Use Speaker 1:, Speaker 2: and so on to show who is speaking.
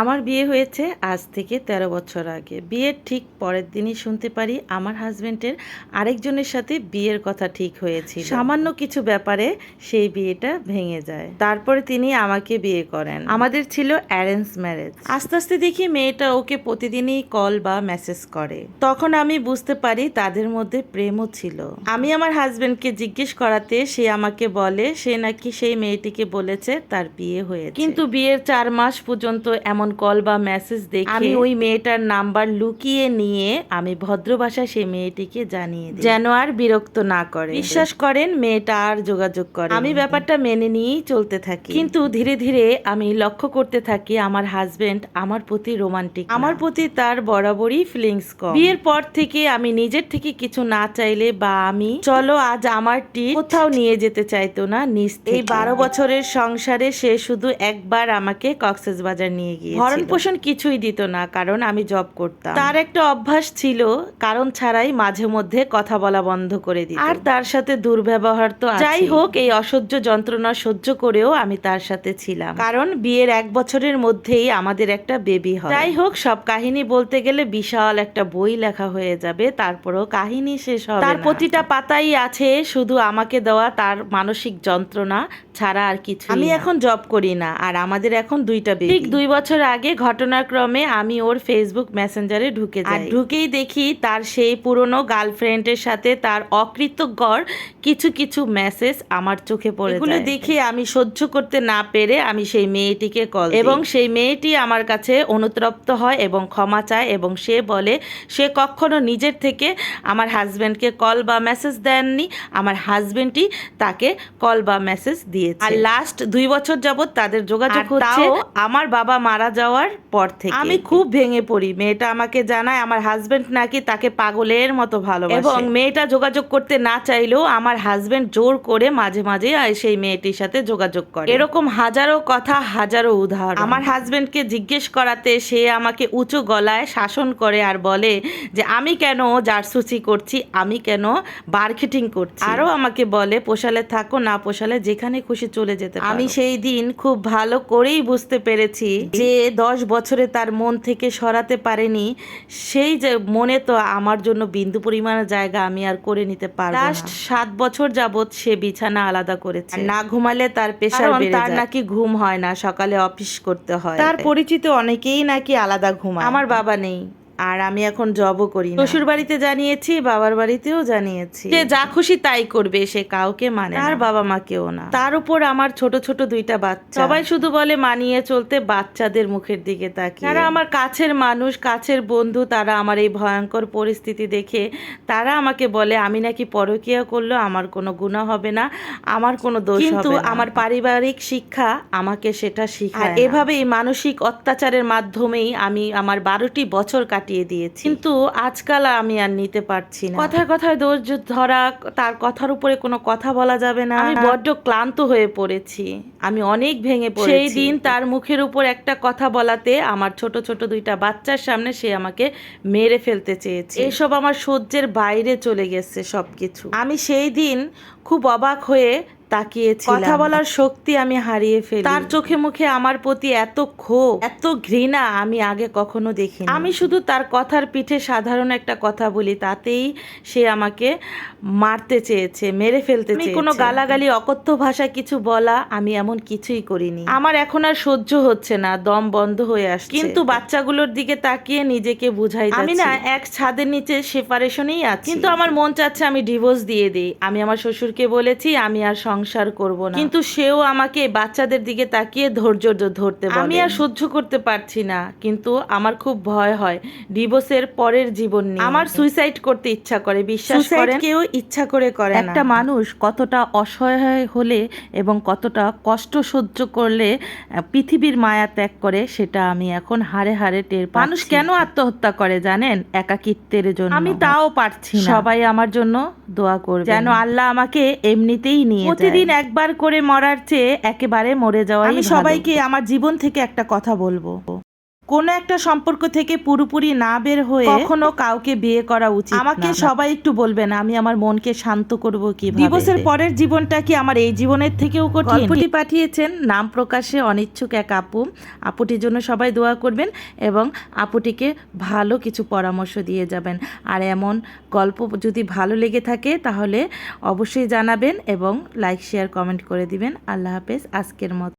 Speaker 1: আমার বিয়ে হয়েছে আজ থেকে ১৩ বছর আগে। বিয়ের ঠিক পরের দিনই শুনতে পারি আমার হাজবেন্ডের আরেকজনের সাথে বিয়ের কথা ঠিক হয়েছিল। সামান্য কিছু ব্যাপারে সেই বিয়েটা ভেঙে যায়। তারপরে তিনি আমাকে বিয়ে করেন। আমাদের ছিল অ্যারেঞ্জ ম্যারেজ আস্তে আস্তে দেখি মেয়েটা ওকে প্রতিদিনই কল বা মেসেজ করে। তখন আমি বুঝতে পারি তাদের মধ্যে প্রেমও ছিল। আমি আমার হাজব্যান্ডকে জিজ্ঞেস করাতে সে আমাকে বলে, সে নাকি সেই মেয়েটিকে বলেছে তার বিয়ে হয়েছে। কিন্তু বিয়ের চার মাস পর্যন্ত এমন কল বা মেসেজ দেখে আমি ওই মেয়েটার নাম্বার লুকিয়ে নিয়ে আমি ভদ্র ভাষায় সেই মেয়েটিকে জানিয়ে দিই। যেন আর বিরক্ত না করে। বিশ্বাস করেন মেয়েটা আর যোগাযোগ করে আমি ব্যাপারটা মেনে নিয়েই চলতে থাকি। কিন্তু ধীরে ধীরে আমি লক্ষ্য করতে থাকি আমার হাজবেন্ড আমার প্রতি রোমান্টিক আমার প্রতি তার বরাবরই ফিলিংস কম। বিয়ের পর থেকে আমি নিজের থেকে কিছু না চাইলে বা আমি চলো আজ আমার টি কোথাও নিয়ে যেতে চাইতো না নিজ এই বারো বছরের সংসারে সে শুধু একবার আমাকে কক্সেস বাজার নিয়ে গিয়ে ভরণ পোষণ কিছুই দিত না কারণ আমি জব করতাম। তার একটা অভ্যাস ছিল কারণ ছাড়াই মাঝে মধ্যে কথা বলা বন্ধ করে দিত। আর তার সাথে দুর্ব্যবহার তো যাই হোক এই অসহ্য যন্ত্রণা সহ্য করেও আমি তার সাথে ছিলাম। কারণ বিয়ের এক বছরের মধ্যেই আমাদের একটা বেবি হয়। যাই হোক সব কাহিনী বলতে গেলে বিশাল একটা বই লেখা হয়ে যাবে তারপরও কাহিনী শেষ হবে তার প্রতিটা পাতাই আছে শুধু আমাকে দেওয়া তার মানসিক যন্ত্রণা ছাড়া আর কিছু আমি এখন জব করি না আর আমাদের এখন দুইটা বেবি। ঠিক দুই বছর আগে ঘটনাক্রমে আমি ওর ফেসবুক মেসেঞ্জারে ঢুকে যাই। ঢুকেই দেখি তার সেই পুরনো গার্লফ্রেন্ডের সাথে তার অকৃতজ্ঞর কিছু কিছু মেসেজ আমার চোখে পড়ে এগুলো দেখে আমি সহ্য করতে না পেরে আমি সেই মেয়েটিকে কল এবং সেই মেয়েটি আমার কাছে অনুতপ্ত হয় এবং ক্ষমা চায় এবং সে বলে সে কখনো নিজের থেকে আমার হাজবেন্ডকে কল বা মেসেজ দেননি। আমার হাজবেন্ডই তাকে কল বা মেসেজ দিয়েছে। আর লাস্ট দুই বছর যাবত তাদের যোগাযোগ হচ্ছে আমার বাবা মারা যাওয়ার পর থেকে আমি খুব ভেঙে পড়ি। মেয়েটা আমাকে জানায় আমার হাজবেন্ড নাকি তাকে পাগলের মতো ভালোবাসে। এবং মেয়েটা যোগাযোগ করতে না চাইলেও আমার হাজবেন্ড জোর করে মাঝে মাঝে সেই মেয়েটির সাথে যোগাযোগ করে। এরকম হাজারো কথা হাজারো উদাহরণ। আমার হাজবেন্ডকে জিজ্ঞেস করাতে সে আমাকে উঁচু গলায় শাসন করে আর বলে যে আমি কেন জারসুচি করছি? আমি কেন বার্কেটিং করছি? আরও আমাকে বলে পোষালে থাকো না পোষালে যেখানে খুশি চলে যেতে আমি সেই দিন খুব ভালো করেই বুঝতে পেরেছি যে দশ বছরে তার মন থেকে সরাতে পারেনি সেই যে মনে তো আমার জন্য বিন্দু পরিমাণ জায়গা আমি আর করে নিতে পারব লাস্ট সাত বছর যাবৎ সে বিছানা আলাদা করেছে। না ঘুমালে তার পেশার তার নাকি ঘুম হয় না সকালে অফিস করতে হয়। তার পরিচিত অনেকেই নাকি আলাদা ঘুমায়। আমার বাবা নেই। আর আমি এখন জবও করি শ্বশুর বাড়িতে জানিয়েছি বাবার বাড়িতেও জানিয়েছি। যে যা খুশি তাই করবে সে কাউকে মানে আর বাবা মা মাকেও না। তার উপর আমার ছোট ছোট দুইটা বাচ্চা। সবাই শুধু বলে মানিয়ে চলতে বাচ্চাদের মুখের দিকে তাকিয়ে। তারা আমার কাছের মানুষ কাছের বন্ধু তারা আমার এই ভয়ঙ্কর পরিস্থিতি দেখে তারা আমাকে বলে আমি নাকি পরকিয়া করল আমার কোনো গুণা হবে না আমার কোনো দোষ কিন্তু আমার পারিবারিক শিক্ষা আমাকে সেটা শিখায় এভাবে এই মানসিক অত্যাচারের মাধ্যমেই আমি আমার বারোটি বছর কাটিয়ে দিয়েছি। কিন্তু আজকাল আমি আর নিতে পারছি না। কথায় কথায় দোষ ধরা তার কথার উপরে কোনো কথা বলা যাবে না। আমি বড্ড ক্লান্ত হয়ে পড়েছি। আমি অনেক ভেঙে পড়েছি। সেই দিন তার মুখের উপর একটা কথা বলাতে আমার ছোট ছোট দুইটা বাচ্চার সামনে সে আমাকে মেরে ফেলতে চেয়েছে। এসব আমার সহ্যের বাইরে চলে গেছে সবকিছু। আমি সেই দিন খুব অবাক হয়ে তাকিয়েছি কথা বলার শক্তি আমি হারিয়ে ফেলি। তার চোখে মুখে আমার প্রতি এত ক্ষোভ এত ঘৃণা আমি আগে কখনো দেখিনি। আমি শুধু তার কথার পিঠে সাধারণ একটা কথা বলি তাতেই সে আমাকে মারতে চেয়েছে মেরে ফেলতে চেয়েছে কোনো গালাগালি অকথ্য ভাষা কিছু বলা আমি এমন কিছুই করিনি। আমার এখন আর সহ্য হচ্ছে না দম বন্ধ হয়ে আসছে। কিন্তু বাচ্চাগুলোর দিকে তাকিয়ে নিজেকে বুঝাই আমি না এক ছাদের নিচে সেপারেশনেই আছি। কিন্তু আমার মন চাচ্ছে আমি ডিভোর্স দিয়ে দিই। আমি আমার শ্বশুরকে বলেছি আমি আর সংসার করব না। কিন্তু সেও আমাকে বাচ্চাদের দিকে তাকিয়ে ধৈর্য ধরতে আমি আর সহ্য করতে পারছি না কিন্তু আমার খুব ভয় হয় ডিভোর্সের পরের জীবন নিয়ে। আমার সুইসাইড করতে ইচ্ছা করে বিশ্বাস করেন? কেউ ইচ্ছা করে করে একটা মানুষ কতটা অসহায় হলে এবং কতটা কষ্ট সহ্য করলে পৃথিবীর মায়া ত্যাগ করে সেটা আমি এখন হারে হারে টের মানুষ কেন আত্মহত্যা করে জানেন? একাকিত্বের জন্য। আমি তাও পারছি না। সবাই আমার জন্য দোয়া করবে যেন আল্লাহ আমাকে এমনিতেই নিয়ে প্রতিদিন একবার করে মরার চেয়ে একেবারে মরে যাওয়া আমি সবাইকে আমার জীবন থেকে একটা কথা বলব। কোনো একটা সম্পর্ক থেকে পুরোপুরি না বের হয়ে কখনো কাউকে বিয়ে করা উচিত আমাকে সবাই একটু বলবেন আমি আমার মনকে শান্ত করব কি দিবসের পরের জীবনটা কি আমার এই জীবনের থেকেও কঠিন? গল্পটি পাঠিয়েছেন নাম প্রকাশে অনিচ্ছুক এক আপু। আপুটির জন্য সবাই দোয়া করবেন এবং আপুটিকে ভালো কিছু পরামর্শ দিয়ে যাবেন। আর এমন গল্প যদি ভালো লেগে থাকে তাহলে অবশ্যই জানাবেন এবং লাইক শেয়ার কমেন্ট করে দিবেন। আল্লাহ হাফেজ আজকের মতো।